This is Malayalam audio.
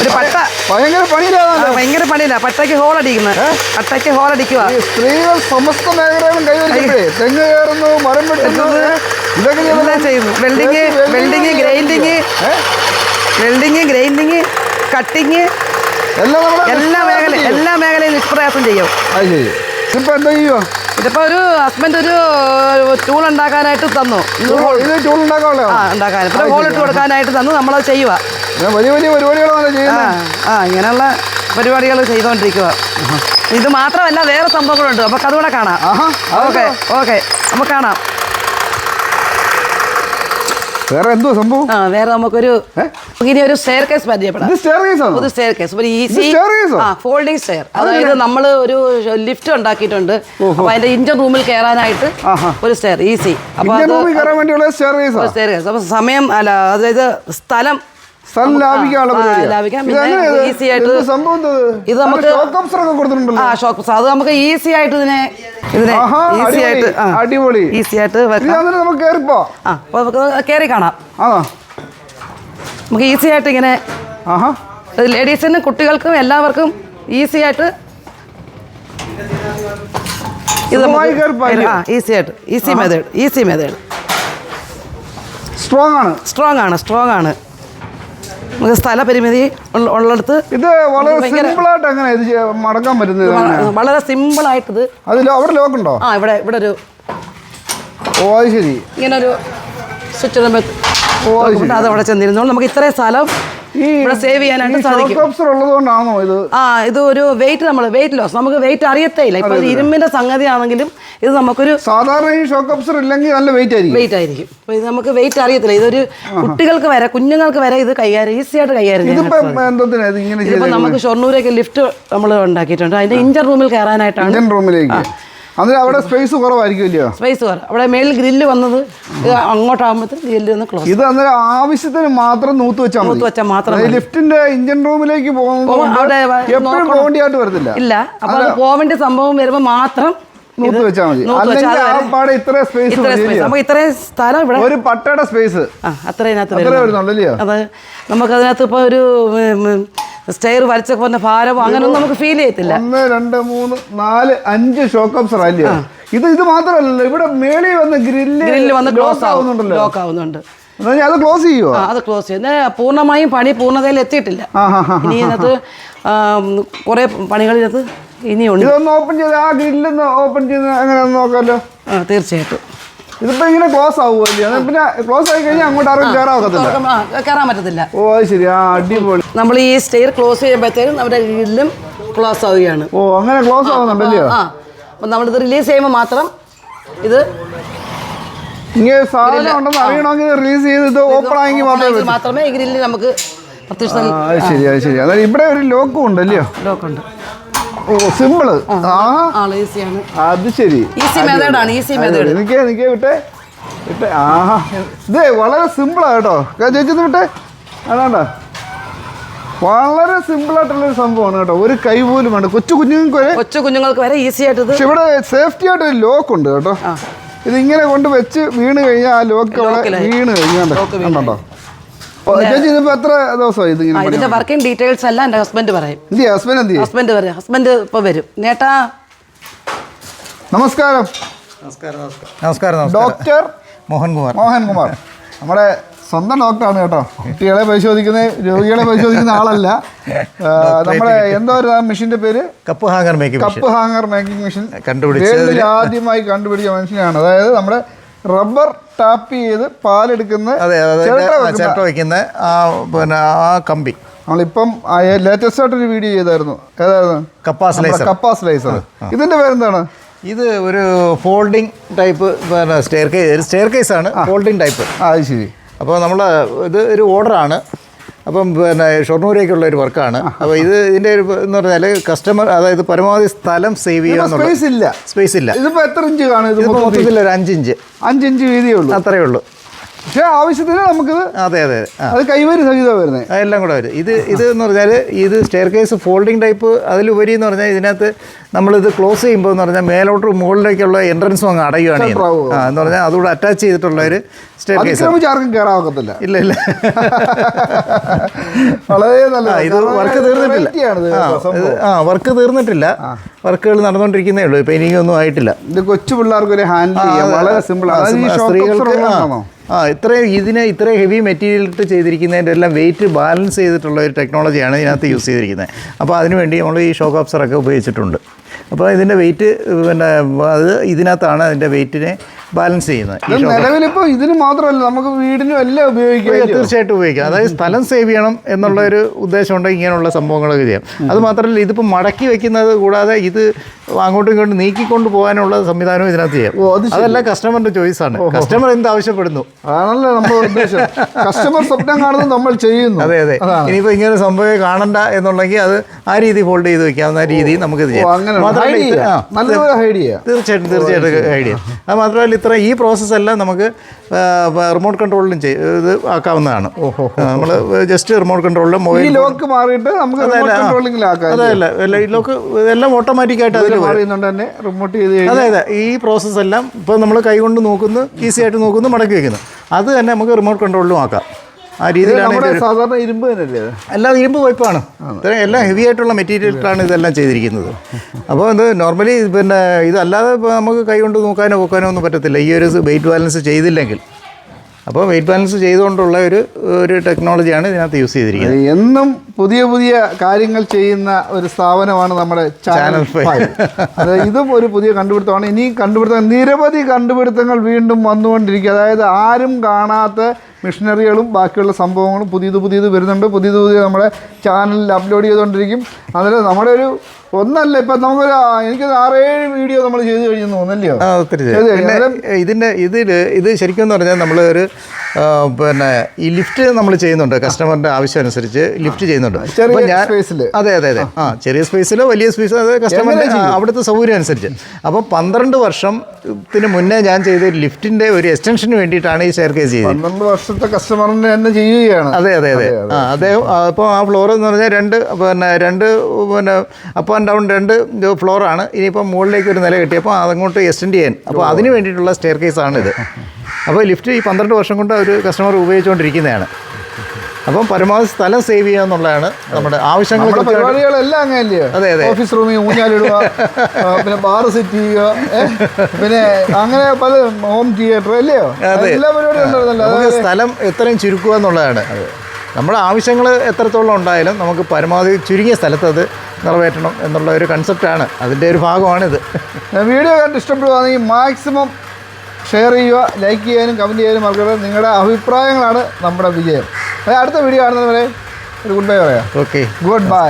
ഒരു പട്ട ഭയങ്കര ഭയങ്കര പണിയില്ല പട്ടയ്ക്ക് ഹോൾ അടിക്കുന്നത്? പട്ടയ്ക്ക് ഹോൾ അടിക്കുക സ്ത്രീകൾ സമസ്ത മേഖലകളും കൈവരിക്കട്ടെ? തെങ്ങ് കയറുന്നു മരം ഇതൊക്കെ ചെയ്യുന്നു. Welding welding grinding. Welding grinding cutting. എല്ലാം മേഖല എല്ലാ മേഖലയും നിഷ്പ്രയാസം ചെയ്യും. ഇപ്പൊ എന്താ ചെയ്യുവോ? ഇതിപ്പോ ഒരു ഹസ്ബൻഡ് ഒരു ടൂൾ ഉണ്ടാക്കാനായിട്ട് തന്നു. ഇത് ടൂൾ ഉണ്ടാക്കാനുള്ള ആ ഉണ്ടാക്കാൻ പിന്നെ ഹോൾ ഇട്ട് കൊടുക്കാനായിട്ട് തന്നു നമ്മളത് ചെയ്യുക. വലിയ വലിയ പരിപാടികളാണ് ചെയ്യുന്നത് ആ ഇങ്ങനെയുള്ള പരിപാടികൾ ചെയ്തുകൊണ്ടിരിക്കുക ഇത് മാത്രമല്ല വേറെ സംഭവങ്ങളുണ്ട്. അപ്പൊ അതുകൂടെ കാണാം. Okay okay. നമുക്ക് കാണാം. വേറെ എന്തോ സംഭവം? ആ വേറെ നമുക്കൊരു? ഇനി ഒരു സ്റ്റെയർ കേസ് പരിചയപ്പെടാം. ഒരു സ്റ്റെയർ കേസ് ഒരു ഈസി? ആ ഫോൾഡിംഗ് സ്റ്റെയർ അതായത് നമ്മൾ ഒരു ലിഫ്റ്റ് ഉണ്ടാക്കിയിട്ടുണ്ട്. അപ്പൊ അതിന്റെ ഇഞ്ചൻ റൂമിൽ കയറാനായിട്ട് ഒരു സ്റ്റെയർ ഈസി അപ്പൊ സ്റ്റെയർ കേസ് അപ്പൊ സമയം അല്ല അതായത് സ്ഥലം easy ആയിട്ട് ഇത്? നമുക്ക് ആ ഷോക്ക് അത് നമുക്ക് ഈസി ആയിട്ട് ഇതിനെ ഇതിനെ ഈസി ആയിട്ട് അടിപൊളി. ഈസി ആയിട്ട് നമുക്ക് ആ അപ്പോൾ നമുക്ക് കയറി കാണാം. നമുക്ക് ഈസി ആയിട്ട് ഇങ്ങനെ ലേഡീസിനും കുട്ടികൾക്കും എല്ലാവർക്കും ഈസി ആയിട്ട് ഇത് ഈസി ആയിട്ട് easy method easy method strong ആണ്. സ്ട്രോങ് ആണ് സ്ട്രോങ് ആണ്. നമുക്ക് സ്ഥല പരിമിതി ഉള്ള- ഉള്ളിടത്ത് ഇത് വളരെ സിമ്പിളായിട്ട് സിമ്പിൾ ആയിട്ട് എങ്ങനെ ഇത് മടക്കാൻ പറ്റുന്നത് വളരെ സിമ്പിൾ ആയിട്ടിത് അതിൽ അവിടെ ലോക്ക് ഉണ്ടോ ആ ഇവിടെ ഇവിടെ ഒരു ഓ അത് ശരി. ഇങ്ങനെ ഒരു സ്വിച്ച് ഓ അത് അത് അവിടെ ചെന്നിരുന്നോളൂ. നമുക്ക് ഇത്രയും സ്ഥലം ഇവിടെ സേവ് ചെയ്യാനായിട്ട് സാധിക്കും. ഓപ്സർ ഉള്ളത് കൊണ്ടാണോ ഇത്? ആ ഇത് ഒരു വെയിറ്റ് നമ്മൾ വെയിറ്റ് ലോസ് നമുക്ക് വെയിറ്റ് അറിയത്തേ ഇല്ല ഇപ്പൊ ഇരുമ്പിന്റെ സംഗതി ആണെങ്കിലും ഇത് നമുക്കൊരു സാധാരണ ഈ ഷോക്ക് ഓപ്സർ ഇല്ലെങ്കിൽ നല്ല വെയിറ്റ് ആയിരിക്കും. വെയിറ്റ് ആയിരിക്കും. അപ്പൊ ഇത് നമുക്ക് വെയിറ്റ് അറിയത്തില്ല. ഇതൊരു കുട്ടികൾക്ക് വരെ കുഞ്ഞുങ്ങൾക്ക് വരെ ഇത് കൈകാര്യം ഈസി ആയിട്ട് കൈകാര്യം ഇതിപ്പോ നമുക്ക് ഷൊർണൂരേക്ക് ലിഫ്റ്റ് നമ്മൾ ഉണ്ടാക്കിയിട്ടുണ്ട്. അതിന്റെ ഇഞ്ചർ റൂമിൽ കയറാനായിട്ടാണ് ഇന്ത്യൻ റൂമിലേക്ക് അതിന് അവിടെ സ്പേസ് കുറവായിരിക്കും ഇല്ലയോ? സ്പേസ് കുറവ്. അവിടെ മേളിൽ ഗ്രില്ല് വന്നത് അങ്ങോട്ടാകുമ്പോഴത്തേക്ക് ഗ്രില്ല് ഒന്ന് ക്ലോസ് ഇത് അന്നേരം ആവശ്യത്തിന് മാത്രം നൂത്ത് വെച്ചാൽ നൂത്ത് വെച്ചാൽ മാത്രം ലിഫ്റ്റിന്റെ ഇഞ്ചിൻ റൂമിലേക്ക് എപ്പോഴും. പോകേണ്ടിയായിട്ട് വരത്തില്ല. ഇല്ല. അപ്പൊ അത് പോവേണ്ട സംഭവം വരുമ്പോൾ മാത്രം നൂത്ത് വെച്ചാൽ മതി. അല്ലെങ്കിൽ ഇത്ര സ്പേസ് നമുക്ക് ഇത്രയും സ്ഥലം ഇവിടെ ഒരു പട്ടയുടെ സ്പേസ് അത്രേ വരുന്നുണ്ട്. വരുന്നുള്ളൂ. അത് നമുക്കതിനകത്ത് ഇപ്പോൾ ഒരു സ്റ്റെയർ വലിച്ചൊക്കെ ഭാരവും ഭാരമോ അങ്ങനൊന്നും നമുക്ക് ഫീൽ ചെയ്യത്തില്ല. ഒന്ന് രണ്ട് മൂന്ന് നാല് അഞ്ച് ഷോക്ക് അപ്സർ അല്ലയോ ഇത് ഇത് മാത്രമല്ല ഇവിടെ മേളിൽ വന്ന് ഗ്രില്ല് ഗ്രില്ല് വന്ന് ക്ലോസ് ആവുന്നുണ്ടല്ലോ. ലോക്ക് ആവുന്നുണ്ട്. അത് ക്ലോസ് ചെയ്യുമോ അത് ക്ലോസ് ചെയ്യും. പൂർണമായും പണി പൂർണതയിൽ എത്തിയിട്ടില്ല. ഇനി ഇതിനകത്ത് കുറേ പണികളിനകത്ത് ഇനിയുണ്ട്. ഇതൊന്ന് ഓപ്പൺ ചെയ്ത് ആ ഗ്രില്ലൊന്ന് ഓപ്പൺ ചെയ്ത് അങ്ങനെ നോക്കാമല്ലോ ആ തീർച്ചയായിട്ടും. ഇതിപ്പോ ഇങ്ങനെ ക്ലോസ് ആവുമല്ലോ? പിന്നെ ക്ലോസ് ആയി കഴിഞ്ഞാൽ അങ്ങോട്ട് ആരും കയറാൻ പറ്റത്തില്ല കയറാൻ പറ്റത്തില്ല. ഓ അത് ശരി. ആ അടിപൊളി. നമ്മൾ ഈ സ്റ്റെയർ ക്ലോസ് ചെയ്യുമ്പോഴത്തേക്കും നമ്മുടെ ഗ്രില്ലും ക്ലോസ് ആവുകയാണ്. ഓ അങ്ങനെ ക്ലോസ് ആവുന്നുണ്ടല്ലോ ആ അപ്പം നമ്മളിത് റിലീസ് ചെയ്യുമ്പോൾ മാത്രം ഇത് ഇങ്ങനെ സാധനം ഉണ്ടെന്ന് അറിയണമെങ്കിൽ റിലീസ് ചെയ്ത് ഇത് ഓപ്പൺ ആയെങ്കിൽ മാത്രമേ മാത്രമേ ഈ ഗ്രില്ല് നമുക്ക് പ്രത്യക്ഷ ശരി ശരി. അതായത് ഇവിടെ ഒരു ലോക്കും ഉണ്ടല്ലോ ലോക്കുണ്ട് ഓ സിമ്പിൾ ആ അത് ശരി. എനിക്ക് എനിക്ക് വിട്ടേ. വിട്ടേ. ആ. ഇത് വളരെ സിമ്പിളാ കേട്ടോ. ചേച്ചി വിട്ടെ. അതാണ്ട വളരെ സിമ്പിൾ ആയിട്ടുള്ള ഒരു സംഭവമാണ് കേട്ടോ. ഒരു കൈ പോലും വേണ്ട. കൊച്ചു കുഞ്ഞുങ്ങൾക്ക് വരെ കൊച്ചു കുഞ്ഞുങ്ങൾക്ക് വരെ ഈസി ആയിട്ട് പക്ഷെ ഇവിടെ സേഫ്റ്റി ആയിട്ട് ഒരു ലോക്ക് ഉണ്ട് കേട്ടോ. ഇത് ഇങ്ങനെ കൊണ്ട് വെച്ച് വീണ് കഴിഞ്ഞാൽ ആ ലോക്ക് അവിടെ. വീണ് കഴിഞ്ഞാണ്ടോ ലോക്ക് കണ്ടോ? ചേച്ചി ഇതിപ്പോ എത്ര ദിവസമായി ഇതിങ്ങനെ ഇതിന്റെ വർക്കിംഗ് ഡീറ്റെയിൽസ് എല്ലാം എന്റെ ഹസ്ബൻഡ് പറയും. ഹസ്ബൻഡ് എന്ത് ഹസ്ബൻഡ് പറയും. ഹസ്ബൻഡ് ഇപ്പൊ വരും. നേട്ടാ. നമസ്കാരം. നമസ്കാരം നമസ്കാരം. നമസ്കാരം നമസ്കാരം. ഡോക്ടർ മോഹൻകുമാർ. മോഹൻകുമാർ. നമ്മുടെ സ്വന്തം ഡോക്ടറാണ് കേട്ടോ. കുട്ടികളെ പരിശോധിക്കുന്ന രോഗികളെ പരിശോധിക്കുന്ന ആളല്ല. നമ്മുടെ എന്തോ ഒരു മെഷീന്റെ പേര്? Cup hanger making cup hanger making machine. വേൾഡിൽ ആദ്യമായി കണ്ടുപിടിച്ച മനുഷ്യനാണ്. അതായത് നമ്മുടെ റബ്ബർ ടാപ്പ് ചെയ്ത് പാലെടുക്കുന്ന ചിരട്ട ആ വയ്ക്കുന്ന പിന്നെ ആ കമ്പി. നമ്മളിപ്പം ലേറ്റസ്റ്റ് ആയിട്ടൊരു വീഡിയോ ചെയ്തായിരുന്നു. ഏതായിരുന്നു? കപ്പാസ് സ്ലൈസർ കപ്പാ സ്ലൈസർ ഇതിന്റെ പേരെന്താണ്? ഇത് ഒരു ഫോൾഡിംഗ് ടൈപ്പ് പിന്നെ സ്റ്റെയർ കേസ് സ്റ്റെയർ കേസാണ് ഫോൾഡിംഗ് ടൈപ്പ് അത് ശരി. അപ്പോൾ നമ്മൾ ഇത് ഒരു ഓർഡറാണ് അപ്പം പിന്നെ ഷൊർണൂരേക്കുള്ള ഒരു വർക്കാണ്. അപ്പോൾ ഇത് ഇതിന്റെ ഒരു എന്ന് പറഞ്ഞാൽ കസ്റ്റമർ അതായത് പരമാവധി സ്ഥലം സേവ് ചെയ്യാന്നുള്ള സ്പേസ് ഇല്ല. സ്പേസ് ഇല്ല. ഇതിപ്പോൾ എത്ര ഇഞ്ച് കാണും ഇത് മൊത്തത്തിൽ? ഒരു അഞ്ചിഞ്ച് അഞ്ച് ഇഞ്ച് വീതിയേ ഉള്ളൂ. അത്രയേ ഉള്ളൂ. പക്ഷേ ആവശ്യത്തിന് നമുക്ക് അതെ അതെ. അത് കൈവരി സഹിതമാണ് വരുന്നത് അതെല്ലാം കൂടെ വരും. ഇത് ഇത് എന്ന് പറഞ്ഞാൽ ഇത് സ്റ്റെയർ കേസ് ഫോൾഡിംഗ് ടൈപ്പ് അതിലുപരി എന്ന് പറഞ്ഞാൽ ഇതിനകത്ത് നമ്മളിത് ക്ലോസ് ചെയ്യുമ്പോൾ എന്ന് പറഞ്ഞാൽ മേലോട്ട് മുകളിലേക്കുള്ള എൻട്രൻസും അങ്ങ് അടയുകയാണ് ആ എന്ന് പറഞ്ഞാൽ അതുകൂടെ അറ്റാച്ച് ചെയ്തിട്ടുള്ള ഒരു സ്റ്റെയർ കേസ് ആർക്കും കയറാൻ ഒക്കത്തില്ല. ഇല്ല ഇല്ല. വളരെ നല്ല ഇത് വർക്ക് തീർന്നിട്ടില്ല. ആ, വർക്ക് തീർന്നിട്ടില്ല. വർക്കുകൾ നടന്നുകൊണ്ടിരിക്കുന്നേ ഉള്ളൂ. പെയിന്റിംഗ് ഒന്നും ആയിട്ടില്ല. ഇത് കൊച്ചു പിള്ളേർക്ക് ഒരു ഹാൻഡിൽ ചെയ്യാം. വളരെ സിമ്പിൾ ആണ്. സ്ത്രീകൾക്ക് ആ, ഇത്രയും ഇതിനെ ഇത്രയും ഹെവി മെറ്റീരിയൽ ഇട്ട് ചെയ്തിരിക്കുന്നതിന്റെ എല്ലാം വെയിറ്റ് ബാലൻസ് ചെയ്തിട്ടുള്ള ഒരു ടെക്നോളജിയാണ് ഇതിനകത്ത് യൂസ് ചെയ്തിരിക്കുന്നത്. അപ്പോൾ അതിനുവേണ്ടി നമ്മൾ ഈ ഷോക്ക് ഓപ്സറൊക്കെ ഉപയോഗിച്ചിട്ടുണ്ട്. അപ്പോൾ ഇതിന്റെ വെയിറ്റ് പിന്നെ അത് ഇതിനകത്താണ് അതിന്റെ വെയിറ്റിനെ ബാലൻസ് ചെയ്യുന്നത്. ഷോക്ക് ഇതിന് മാത്രമല്ല നമുക്ക് വീടിനും എല്ലാം ഉപയോഗിക്കാം ഉപയോഗിക്കാം, തീർച്ചയായിട്ടും ഉപയോഗിക്കാം. അതായത് സ്ഥലം സേവ് ചെയ്യണം എന്നുള്ള ഒരു ഉദ്ദേശം ഉണ്ടെങ്കിൽ ഇങ്ങനെയുള്ള സംഭവങ്ങളൊക്കെ ചെയ്യാം. അത് മാത്രമല്ല ഇതിപ്പോൾ മടക്കി വെക്കുന്നത് കൂടാതെ ഇത് അങ്ങോട്ടും ഇങ്ങോട്ടും നീക്കിക്കൊണ്ട് പോകാനുള്ള സംവിധാനവും ഇതിനകത്ത് ചെയ്യാം. അതെല്ലാം കസ്റ്റമറിന്റെ ചോയ്സ് ആണ്. കസ്റ്റമർ എന്ത് ആവശ്യപ്പെടുന്നു? നമ്മൾ ഉദ്ദേശം. കസ്റ്റമർ സ്വപ്നം കാണുന്നത് നമ്മൾ ചെയ്യുന്നു. അതെ അതെ. ഇനിയിപ്പോ ഇങ്ങനെ സംഭവം കാണണ്ട എന്നുണ്ടെങ്കിൽ അത് ആ രീതി ഫോൾഡ് ചെയ്ത് വെക്കാവുന്ന രീതി നമുക്ക് തീർച്ചയായിട്ടും തീർച്ചയായിട്ടും ഐഡിയ അത് മാത്രമല്ല ഇത്ര ഈ പ്രോസസ് എല്ലാം നമുക്ക് റിമോട്ട് കൺട്രോളിലും ഇത് ആക്കാവുന്നതാണ്. നമ്മൾ ജസ്റ്റ് റിമോട്ട് കൺട്രോളിലും മൊബൈൽ ലോക്ക് മാറിയിട്ട് നമുക്ക് അതല്ല ഇതിലൊക്കെ ഇതെല്ലാം ഓട്ടോമാറ്റിക് ആയിട്ട് മാറിയുന്നുണ്ട് തന്നെ റിമോട്ട് ചെയ്ത് കഴിഞ്ഞാൽ അതെ അതെ. ഈ പ്രോസസ്സ് എല്ലാം ഇപ്പോൾ നമ്മൾ കൈകൊണ്ട് നോക്കുന്നു ഈസി ആയിട്ട് നോക്കുന്നു മടക്കി വെക്കുന്നു. അത് തന്നെ നമുക്ക് റിമോട്ട് കൺട്രോളിലും ആക്കാം. ആ രീതിയിലാണ് സാധാരണ ഇരുമ്പ് തന്നെയല്ലേ? എല്ലാം ഇരുമ്പ് പൈപ്പാണ് എല്ലാം ഹെവി ആയിട്ടുള്ള മെറ്റീരിയലാണ് ഇതെല്ലാം ചെയ്തിരിക്കുന്നത്. അപ്പോൾ ഇത് നോർമലി പിന്നെ ഇതല്ലാതെ ഇപ്പോൾ നമുക്ക് കൈ കൊണ്ട് നോക്കാനോ പോക്കാനോ ഒന്നും പറ്റത്തില്ല. ഈ ഒരു വെയിറ്റ് ബാലൻസ് ചെയ്തില്ലെങ്കിൽ. അപ്പോൾ വെയിറ്റ് ബാലൻസ് ചെയ്തുകൊണ്ടുള്ള ഒരു ഒരു ടെക്നോളജിയാണ് ഇതിനകത്ത് യൂസ് ചെയ്തിരിക്കുന്നത്. എന്നും പുതിയ പുതിയ കാര്യങ്ങൾ ചെയ്യുന്ന ഒരു സ്ഥാപനമാണ് നമ്മുടെ ചാനൽ. ഫൈവ് അത് ഇതും ഒരു പുതിയ കണ്ടുപിടുത്തമാണ്. ഇനി കണ്ടുപിടുത്തം നിരവധി കണ്ടുപിടുത്തങ്ങൾ വീണ്ടും വന്നുകൊണ്ടിരിക്കുക. അതായത് ആരും കാണാത്ത മിഷനറികളും ബാക്കിയുള്ള സംഭവങ്ങളും പുതിയത് പുതിയത് വരുന്നുണ്ട്. പുതിയത് പുതിയ നമ്മുടെ ചാനലിൽ അപ്ലോഡ് ചെയ്തുകൊണ്ടിരിക്കും. അതിൽ നമ്മുടെ ഒരു ഒന്നല്ല ഇപ്പം നമുക്കൊരു എനിക്ക് ആറേഴ് വീഡിയോ നമ്മൾ ചെയ്തു കഴിഞ്ഞെന്ന് തോന്നല്ലയോ. പിന്നെ ഇതിന്റെ ഇതിൽ ഇത് ശരിക്കും എന്ന് പറഞ്ഞാൽ നമ്മൾ ഒരു പിന്നെ ഈ ലിഫ്റ്റ് നമ്മൾ ചെയ്യുന്നുണ്ട്. കസ്റ്റമറിന്റെ ആവശ്യം അനുസരിച്ച് ലിഫ്റ്റ് ചെയ്യുന്നുണ്ട്. ചെറിയ ൽ. അതെ അതെ അതെ. ആ. ചെറിയ സ്പേസിലോ വലിയ സ്പേസിലോ അതെ കസ്റ്റമറിന്റെ അവിടുത്തെ സൗകര്യം അനുസരിച്ച്. അപ്പോൾ പന്ത്രണ്ട് വർഷത്തിന് മുന്നേ ഞാൻ ചെയ്ത ലിഫ്റ്റിന്റെ ഒരു എക്സ്റ്റൻഷന് വേണ്ടിയിട്ടാണ് ഈ ഷെയർ കേസ് ചെയ്തത്. പന്ത്രണ്ട് വർഷത്തെ കസ്റ്റമറിനെ തന്നെ ചെയ്യുകയാണ്. അതെ അതെ അതെ. ആ അദ്ദേഹം അപ്പോൾ ആ ഫ്ലോർ എന്ന് പറഞ്ഞാൽ രണ്ട് പിന്നെ രണ്ട് പിന്നെ അപ്പ് ആൻഡ് ഡൗൺ രണ്ട് ഫ്ലോറാണ് ഇനിയിപ്പോൾ മുകളിലേക്ക് ഒരു നില കിട്ടിയപ്പോൾ അതങ്ങോട്ട് എക്സ്റ്റെൻഡ് ചെയ്യാൻ. അപ്പോൾ അതിന് വേണ്ടിയിട്ടുള്ള സ്റ്റെയർ കേസാണ് ഇത് അപ്പോൾ ലിഫ്റ്റ് ഈ പന്ത്രണ്ട് വർഷം കൊണ്ട് ഒരു കസ്റ്റമർ ഉപയോഗിച്ചുകൊണ്ടിരിക്കുന്നതാണ്. അപ്പം പരമാവധി സ്ഥലം സേവ് ചെയ്യുക എന്നുള്ളതാണ് നമ്മുടെ ആവശ്യങ്ങൾ പരിപാടികളെല്ലാം അതെ, അതെ. ഓഫീസ് റൂമിൽ ഊഞ്ഞാലിടുക പിന്നെ ബാർ സെറ്റ് ചെയ്യുക പിന്നെ അങ്ങനെ പല ഹോം തിയേറ്റർ അല്ലയോ. എല്ലാ പരിപാടിയും സ്ഥലം എത്രയും ചുരുക്കുക എന്നുള്ളതാണ്. നമ്മുടെ ആവശ്യങ്ങൾ എത്രത്തോളം ഉണ്ടായാലും നമുക്ക് പരമാവധി ചുരുങ്ങിയ സ്ഥലത്ത് അത് നിറവേറ്റണം എന്നുള്ള ഒരു കൺസെപ്റ്റാണ് അതിന്റെ ഒരു ഭാഗമാണിത്. വീഡിയോ കണ്ട് ഇഷ്ടപ്പെടുകയാണെങ്കിൽ മാക്സിമം ഷെയർ ചെയ്യുക ലൈക്ക് ചെയ്യാനും കമന്റ് ചെയ്യാനും മറക്കരുത്. നിങ്ങളുടെ അഭിപ്രായങ്ങളാണ് നമ്മുടെ വിജയം. അടുത്ത വീഡിയോ കാണുന്നവരെ ഒരു ഗുഡ് ബൈ പറയാം. Okay goodbye